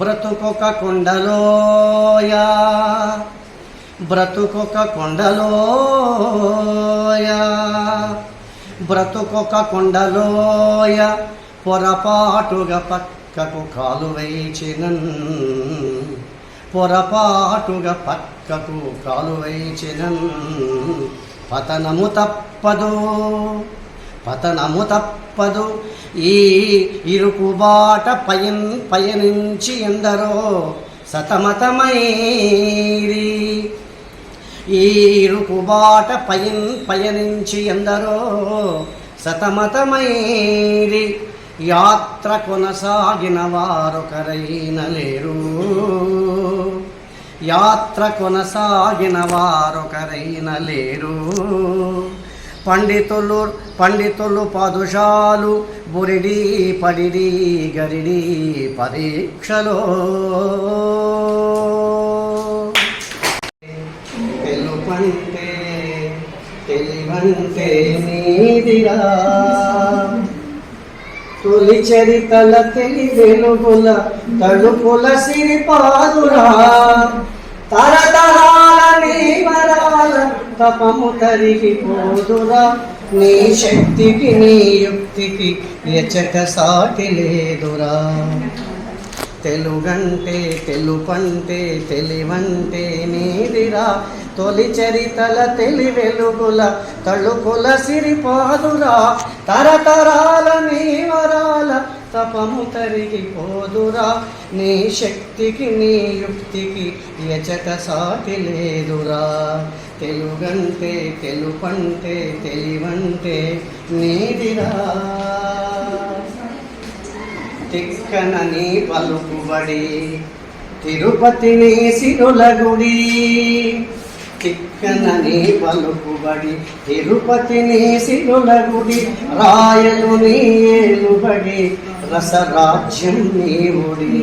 బ్రతుకొక కొండలోయ. బ్రతుకొక కొండలోయా. బ్రతుకొక కొండలోయ. పొరపాటుగా పక్కకు కాలు వేచినన్. పొరపాటుగా పక్కకు కాలు వేచినన్. పతనము తప్పదు. పతనము తప్పదు. ఈ ఇరుకుబాట పయన్ పయనించి ఎందరో సతమతమైరి. ఈ ఇరుకుబాట పయన్ పయనించి ఎందరో సతమతమైరి. యాత్ర కొనసాగిన వారొకరైన లేరు. యాత్ర కొనసాగిన వారొకరైన లేరు. పండితులు పండితులు పదుషాలు బురిడి పడిడి గరిడి పరీక్షలో. తెలుపంటే తెలివంటే నీదిరా. తొలి చరితల తెలి వెలుగుల తలుపుల సిరిపాదురా. తరతరాల నీవరాల తపము తరిగిపోదురా నీ శక్తికి నీ యుక్తికి ఎచట సాటి లేదురా. తెలుగంటే తెలుపంటే తెలివంటే నీదిరా. తొలి చరితల తెలి వెలుగుల తళుకుల సిరిపాదురా. తరతరాల నీవరాల తపము తరిగిపోదురా నీ శక్తికి నీ యుక్తికి ఎచట సాటి లేదురా. తెలుగంటే తెలుపంటే తెలివంటే నీదిరా. తిక్కనని పలుకుబడి తిరుపతిని సిరుల గుడి. తిక్కనని పలుకుబడి తిరుపతిని సిరుల గుడి రాయలు నీ ఏలుబడి రసరాజ్యం నీవుడి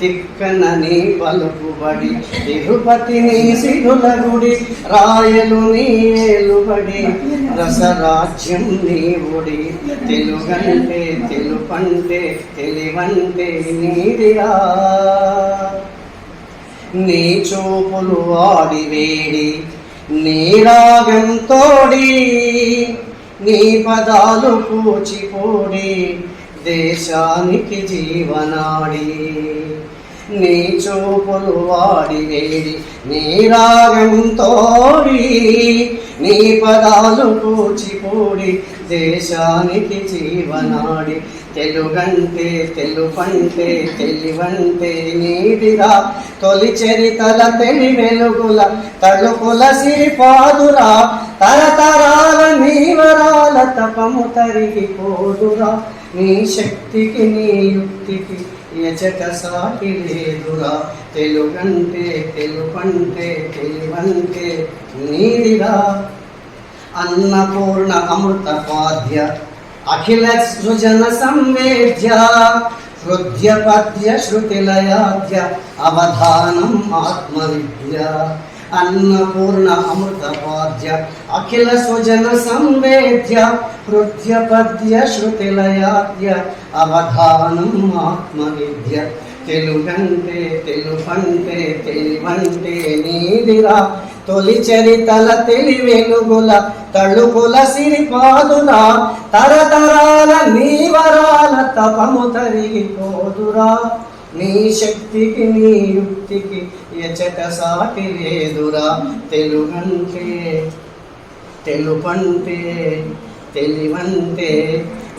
తిక్కనని పలుకుబడి తిరుపతిని సిరుల గుడి రాయలు నీలుబడి రసరాజ్యం నీవుడి తెలుగంటే తెలుపంటే తెలివంటే నీదిరా. నీ చూపులు ఆడివేడి వేడి నీ రాగం తోడి నీ పదాలు కూచిపోడి దేశానికి జీవనాడి. నీ చూపులు వాడి వేడి నీ రాగం నీ పదాలు కూచిపూడి దేశానికి జీవనాడి. తెలుగంటే తెలుపంటే తెలివంటే నీదిరా. తొలి చరితల తెలి వెలుగుల తలుపుల సిరిపాదురా. తరతరాల నీవరాల తపము తరిగిపోదురా నీ శక్తికి నీ యుక్తికి ఎచట సాటి లేదురా. తెలుగంటే తెలుపంటే తెలివంటే నీదిరా. అన్నపూర్ణ అమృత పాద్య అఖిల సృజన సంవేద్య హృద్య పద్య శృతిలయాద్య అవధానం ఆత్మవిద్య అన్నపూర్ణ అమృత పాద్య అఖిల సుజన సంవేద్య హృద్య పద్య శృతిలయాద్య అవధానం ఆత్మవిద్య తెలుగంటే తెలుపంటే తెలివంటే నీదిరా తొలి చరితల తెలి వెలుగుల తళుకుల సిరిపాదున తరతరాల నీవరాల తపము తరిగిపోదురా. నీ శక్తికి నీ యుక్తికి ఎచట సాటి లేదురా. తెలుగంటే తెలుపంటే తెలివంటే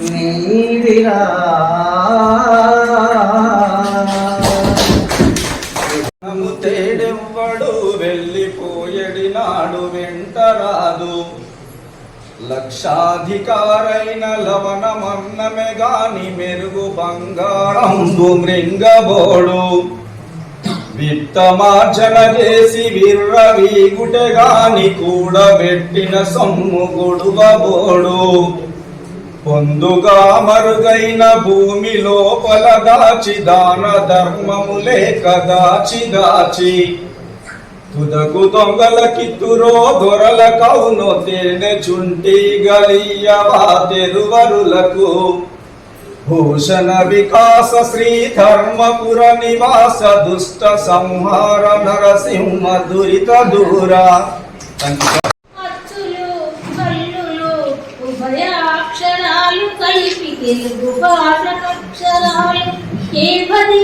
నీదిరా నము నాడు వెంటరాదు. లక్షాధికారైన లవణమన్నమే గాని మెరుగు బంగారంబు మృంగబోడు విత్తమార్జన చేసి విర్ర వీగుటె గాని కూడబెట్టిన సొమ్ము గొడువబోడు. పొందుగా మరుగైన భూమి లోపల దాచి దాన ధర్మము లేక దాచి దాచి తుదకు దొంగల కిత్తురో దొరల కౌను తేనె చుంటి గలియవా తెరువరులకు భూషణ వికాస శ్రీ ధర్మపుర నివాస దుష్ట సంహార నరసింహ దురిత దూర. అచ్చులు హల్లులు ఉభయాక్షరాలు కలిపి తెలుగు భాషాక్షరాలు ఏ పది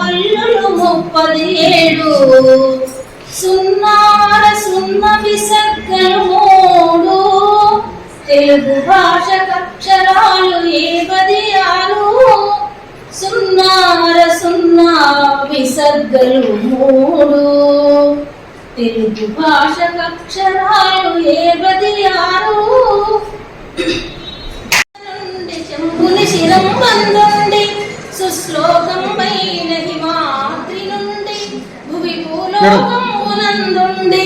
హల్లులు ముప్పది ఏడు సున్నార సున్న విసర్గలు మూడు. తెలుగు భాష అక్షరాలు ఏ పది ఆరు? సున్నార సున్నా విసర్గలు మూడు. తెలుగు భాష అక్షరాలు ఏ పది ఆరు? నుండి చెంపుని శిరం బంధం సుశ్లోకమైన హిమాద్రి నుండి భువి భూలోకమునందుండి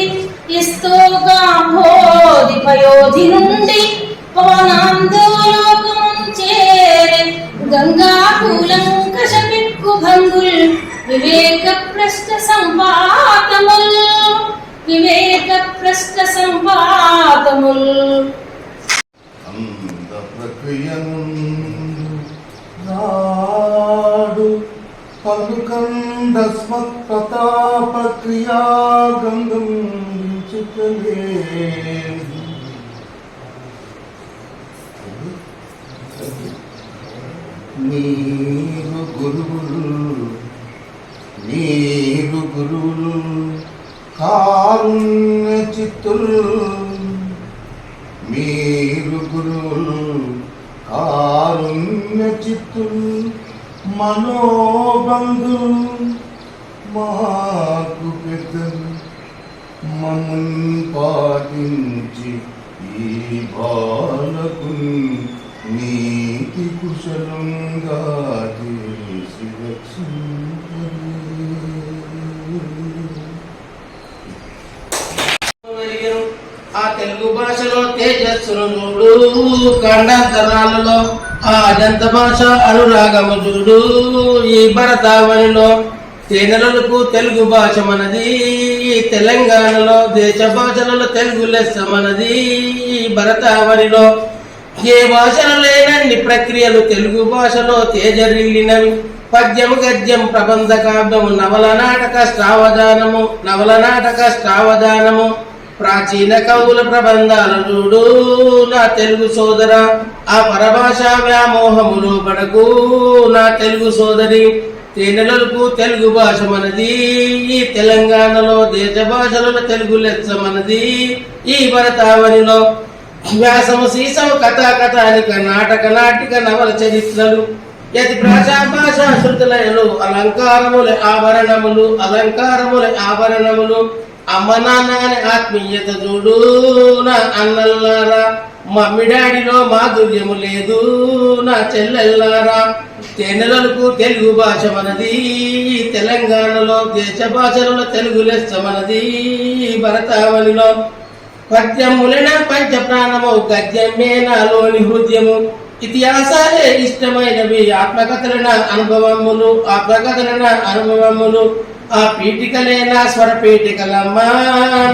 ఇస్తోగాంభోది పయోధి నుండి పవనాందోలోకం చేరే గంగా కూలంకష పిక్కు భంగుల్ వివేక ప్రశ్న సంపాతముల్ వివేక ప్రశ్న సంపాతముల్ అంత ప్రక్రియను నాడు పలుకండస్మత్ ప్రతాప క్రియా గంగం చితలే నీరు గురువులు నీరు గురువులు కారుణ్య చిత్తులు. మీరు గురువులు కారుణ్య చిత్తులు. మనోబంధులు మాకు పెద్దలు మమ్మల్ని పాటించి ఈ బాలకు నీతి కుశలంగా చేసి రక్షించరు. ఆ తెలుగు భాషలో తేజస్సును చూడు ఖండాంతరాలలో ఆ అజంత భాష అనురాగము చూడు ఈ భరతావనిలో తేనెలకు తెలుగు భాష మనది. తెలంగాణలో దేశ భాషలలో తెలుగు లెస్స మనది. భరతావనిలో ఏ భాషలు లేనన్ని ప్రక్రియలు తెలుగు భాషలో తేజరిల్లినవి. పద్యం గద్యం ప్రబంధ కావ్యము నవల నాటక శ్రావధానము నవల నాటక శ్రావధానము. ప్రాచీన కవుల ప్రబంధాల చూడు. నా తెలుగు సోదర ఆ పరభాష వ్యామోహములు పడకు. నా తెలుగు సోదరి తేనెలకు తెలుగు భాష మనది. ఈ తెలంగాణలో దేశ భాషలలో తెలుగు లెచ్చ మనది. ఈ భరతావనిలో వ్యాసము సీసము కథా కథానిక నాటక నాటిక నవల చరిత్రలు. యతి భాషా భాషా శృతులయలు అలంకారముల ఆభరణములు అలంకారముల ఆభరణములు. అమ్మ ఆత్మీయత చూడు నా అన్నల్లారా మమ్మిడాడిలో మాధుర్యము లేదు నా చెల్లెల్లారా. తెనలకు తెలుగు భాష మనది తెలంగాణలో దేశ భాషలలో తెలుగు లెస్స మనది భరతావళిలో పద్యములన పంచ ప్రాణము గద్యమే నాలోని హృదయము. ఇతిహాసాలే ఇష్టమైనవి ఆత్మకథలన అనుభవములు ఆత్మకథలన అనుభవములు. ఆ పీఠికలే నా స్వరపీఠికలమ్మా?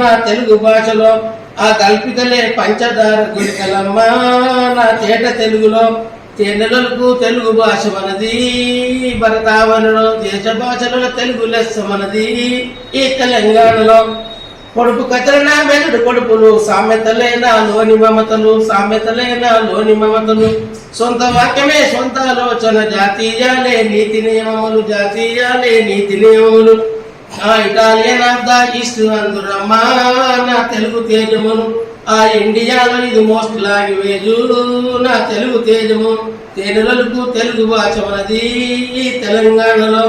నా తెలుగు భాషలో. ఆ కల్పికలే పంచదార గురికలమ్మా నా తేట తెలుగులో. తేనెలకు తెలుగు భాష మనది. భరతావనిలో దేశ భాషలలో తెలుగు లెస్స మనది. ఈ తెలంగాణలో కొడుకు కథలనా వెలుడు కొడుకులు? సామెతలేనా లోని మమతలు సామెతలేనా లోని మమతలు. సొంత వాక్యమే సొంత ఆలోచన జాతీయాలే నీతి నియమములు జాతీయాలే నీతి నియమములు. ఆ ఇటాలియన్ ఆఫ్ ద ఈస్ట్ అందురమ్మా నా తెలుగు తేజమును. ఆ ఇండియాలో ఇది మోస్ట్ లాంగ్వేజ్ నా తెలుగు తేజము. తేనెలకు తెలుగు భాష మనది తెలంగాణలో.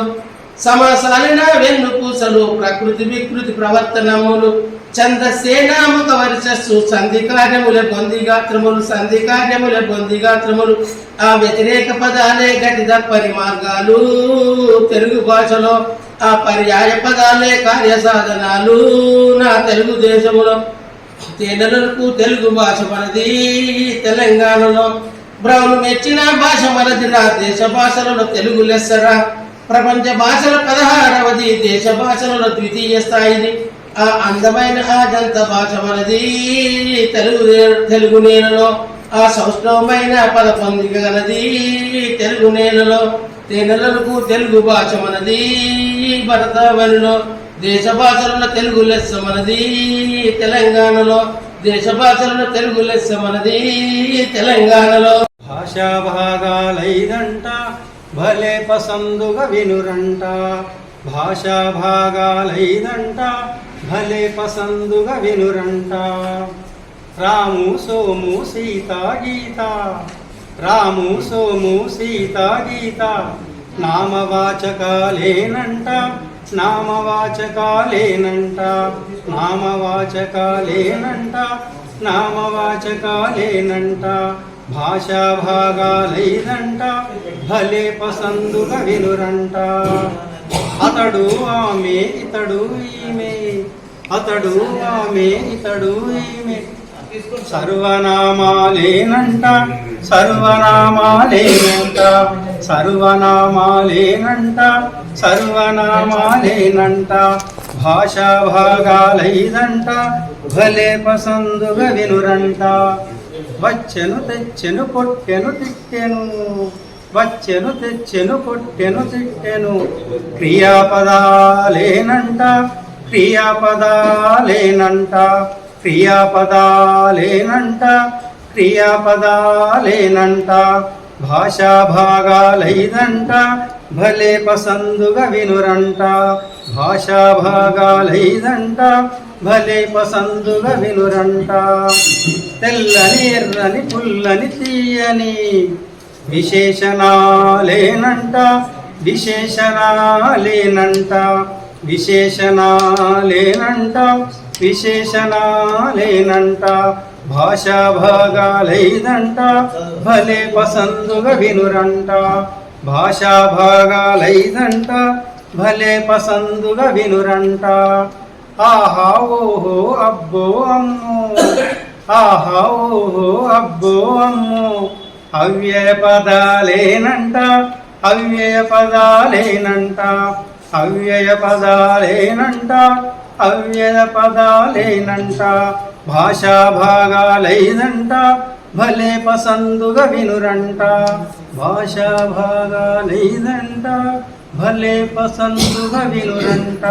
సమాసాలిన వెన్నుపూసలు ప్రకృతి వికృతి ప్రవర్తనములు చందసేనాముఖ వర్చస్సు సంధి కార్యముల బొంది గాత్రములు సంధి కార్యముల బొంది గాత్రములు ఆ వ్యతిరేక పదాలే గటిద పరిమార్గాలు. తెలుగు భాషలో ఆ పర్యాయ పదాలే కార్య సాధనాలు నా తెలుగు దేశములో తేనెలకు తెలుగు భాష మనది. తెలంగాణలో బ్రౌన్ మెచ్చిన భాష మనదిరా దేశ భాషలలో తెలుగు లెస్సరా? ప్రపంచ భాషల పదహారవది దేశ భాషలలో ద్వితీయ స్థాయిది. ఆ అందమైన ఆ జంత భాష మనది. తెలుగు తెలుగు నేలలో ఆ సౌష్ఠవమైన పద పొందిక గలది. తెలుగు నేలలో తేనెలకు తెలుగు భాష మనది. భరతవనిలో దేశ భాషలలో తెలుగు లెస్స మనది. తెలంగాణలో దేశ భాషలను తెలుగు లెస్స మనది. తెలంగాణలో భాషా భాగాలైదంట. భలే పసందుగ వినురంట భాషా భాగాలైదంట భలే పసందుగ వినురంట. రాము సోము సీత గీత రాము సోము సీత గీత నామవాచకాలేనంట నామవాచకాలేనంట నామవాచకాలేనంట నామవాచకాలేనంట. భాషాభాగాలైదంట భలే పసందుగా వినురంట. అతడు ఆమె ఇతడు ఈమె. అతడు ఆమె ఇతడు ఈమె. సర్వనామాలేనంట సర్వనామాలేనంట. సర్వనామాలేనంట సర్వనామాలేనంట. భాషాభాగాలైదంట భలే పసందుగా వినురంట. వచ్చెను తెచ్చెను కొట్టెను తిట్టెను. వచ్చెను తెచ్చెను కొట్టెను తిట్టెను. క్రియాపదాలేనంట క్రియాపదాలేనంట. క్రియాపదాలేనంట క్రియాపదాలేనంట. భాషా భాగాలైదంట భలే పసందుగా వినురంట. భాషా భాగాలైదంట భలే పసందుల వినురంట తెల్లని ఎర్రని పుల్లని తీయని విశేషణాలేనంట విశేషణాలేనంట విశేషణాలేనంట విశేషణాలేనంట. భాషా భాగాలైదంట భలే పసందుగా వినురంట భాషా భాగాలైదంట భలే పసందుగా వినురంట. ఆహా ఓహో అబ్బో అమ్మో. ఆహా ఓహో అబ్బో అమ్మో. అవ్యయ పదాలేనంట అవ్యయ పదాలేనంట. అవ్యయ పదాలేనంట అవ్యయ పదాలేనంట. భాషా భాగాలైనంట భలే పసందుగా వినురంట. భాషా భాగాలైనంట. భలే పసందుగా వినురంట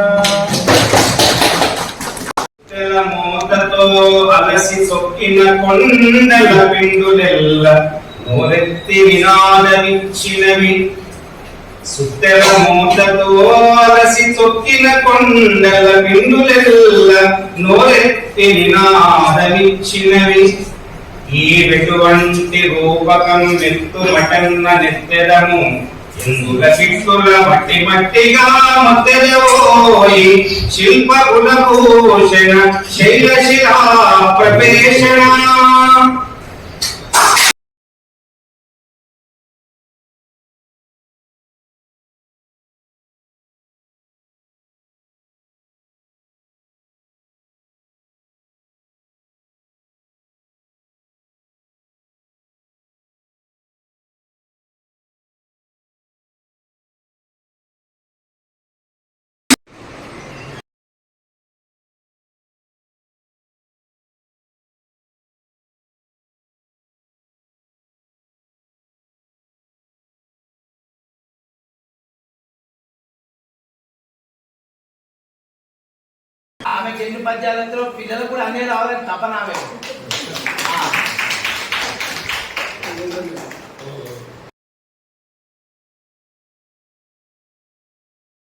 తెల మోతతో అలసి సొక్కిన కొండల పిండులెల్ల నోరెత్తి వినాదమిచ్చినవి సుత్తెల మూతతో అలసి తొక్కిన కొండల పిండులెల్ల నోరెత్తి వినాదమిచ్చినవి ఈ వెటువంటి రూపకం మెత్తు మటన్న నెత్తెదము ఎందుల సిక్కుల మట్టి మట్టిగా మత్తెదవోయి శిల్పకుల భూషణ శైలశిలా ప్రవేశణ ఆమెకి ఎన్ని పద్యాలు పిల్లలు కూడా అనే రావాలని తపన ఆమె